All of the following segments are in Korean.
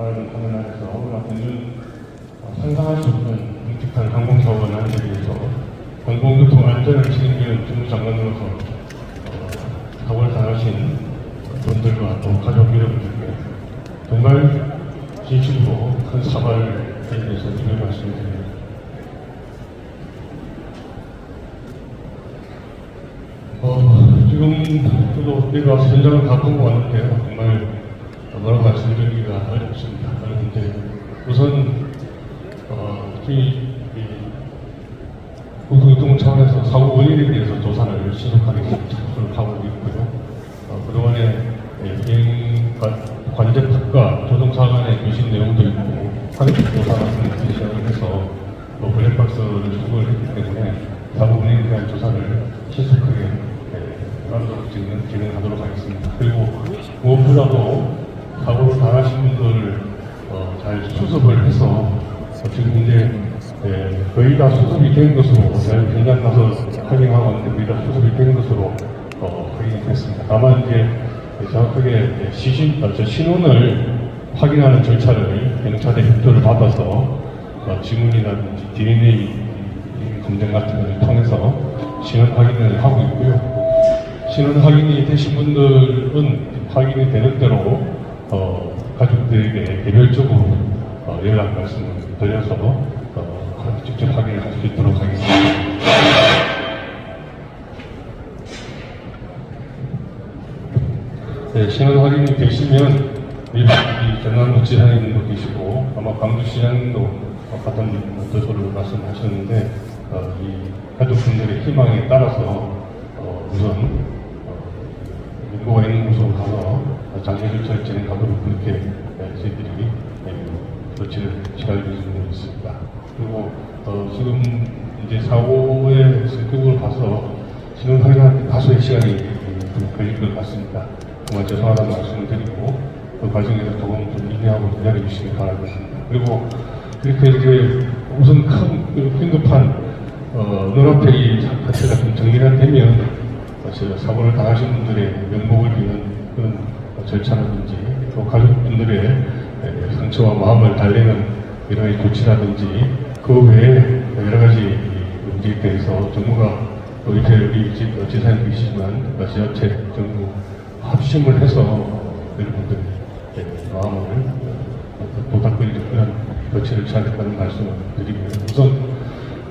말하는 카메라에서 우리가 공준 상상할 수 없는 끔찍한 항공사고가 난데 대해서 항공교통 안전을 책임지는 정무장관으로서 어, 사고를 당하신 분들과 또 가족 여러분들께 정말 진심으로 큰 사과를 드리면서 이걸 말씀드립니다. 어, 지금 저도 내가 현장을 가보고 왔는데요. 정말 뭐라고 말씀드리기가 어렵습니다. 어려운데 우선 어, 저희 고소유통 차원에서 사고 원인에 대해서 조사를 신속하게 작업을 하고 있고요. 어, 그동안에 예, 비행 관- 관제탑과 조종사 간의 교신 내용도 있고 확인 조사 같은 것을 시작을 해서 또 블랙박스를 수거를 했기 때문에 사고 원인에 대한 조사를 신속하게 예, 진행, 진행하도록 하겠습니다. 그리고 무엇보다도 사고를 당하신 분들을 어, 잘 수습을 해서 어, 지금 이제 예, 거의 다 수습이 된 것으로 제가 현장 가서 확인하고 왔는데 거의 다 수습이 된 것으로 어, 확인이 됐습니다. 다만 이제 정확하게 시신, 어, 저 신원을 확인하는 절차를 경찰의 협조를 받아서 어, 지문이라든지 DNA 검증 같은 것을 통해서 신원 확인을 하고 있고요. 신원 확인이 되신 분들은 확인이 되는 대로 어, 가족들에게 개별적으로 어, 연락 말씀을 드려서 어, 직접 확인을 할수 있도록 하겠습니다. 네, 신원 확인이 되시면 이, 이 전남도 지사님도 계시고 아마 광주시장님도 어, 같은 뜻으로 말씀하셨는데 어, 이 가족분들의 희망에 따라서 어, 우선 어, 민고가 있는 절차를 진행하도록 그렇게 네, 저희들이 네, 조치를 취할 예정으로 있습니다. 그리고 어, 지금 이제 사고의 성격을 봐서 신원 확인하는데 다소의 시간이 좀 걸릴 것 같습니다. 정말 죄송하다는 말씀을 드리고 그 과정에서 조금 좀 이해하고 기다려 주시기 바라겠습니다. 그리고 이렇게 이제 우선 큰그 긴급한 어, 눈앞에 이 자체가 좀 정리가 되면 사실 사고를 당하신 분들의 명복을 비는 그런 절차라든지 또 가족분들의 에, 상처와 마음을 달래는 가지 조치라든지 그 외에 여러 가지 문제에 대해서 정부가 또 이렇게 우리 지- 어, 지사님 계시지만 어, 지자체 정부 합심을 해서 여러분들 마음을 어, 도닥거리는 그런 조치를 취하겠다는 말씀을 드리고요. 우선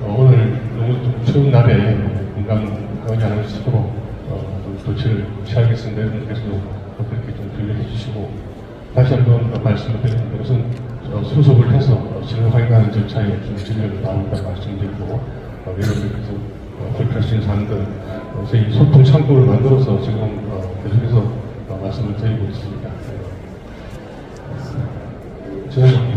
어, 오늘 너무 좀 추운 날에 않을 수 있도록 어, 좀 조치를 취하겠습니다. 여러분께서도 그렇게 좀 준비해 주시고 다시 한번 말씀을 드리는 것은 어, 수습을 해서 어, 진행 확인하는 절차에 좀 진행을 나온다 말씀드리고 어, 여러분께서 어, 그렇게 수 있는 사항들 어, 저희 소통 창구를 만들어서 지금 어, 계속해서 어, 말씀을 드리고 있습니다. 저는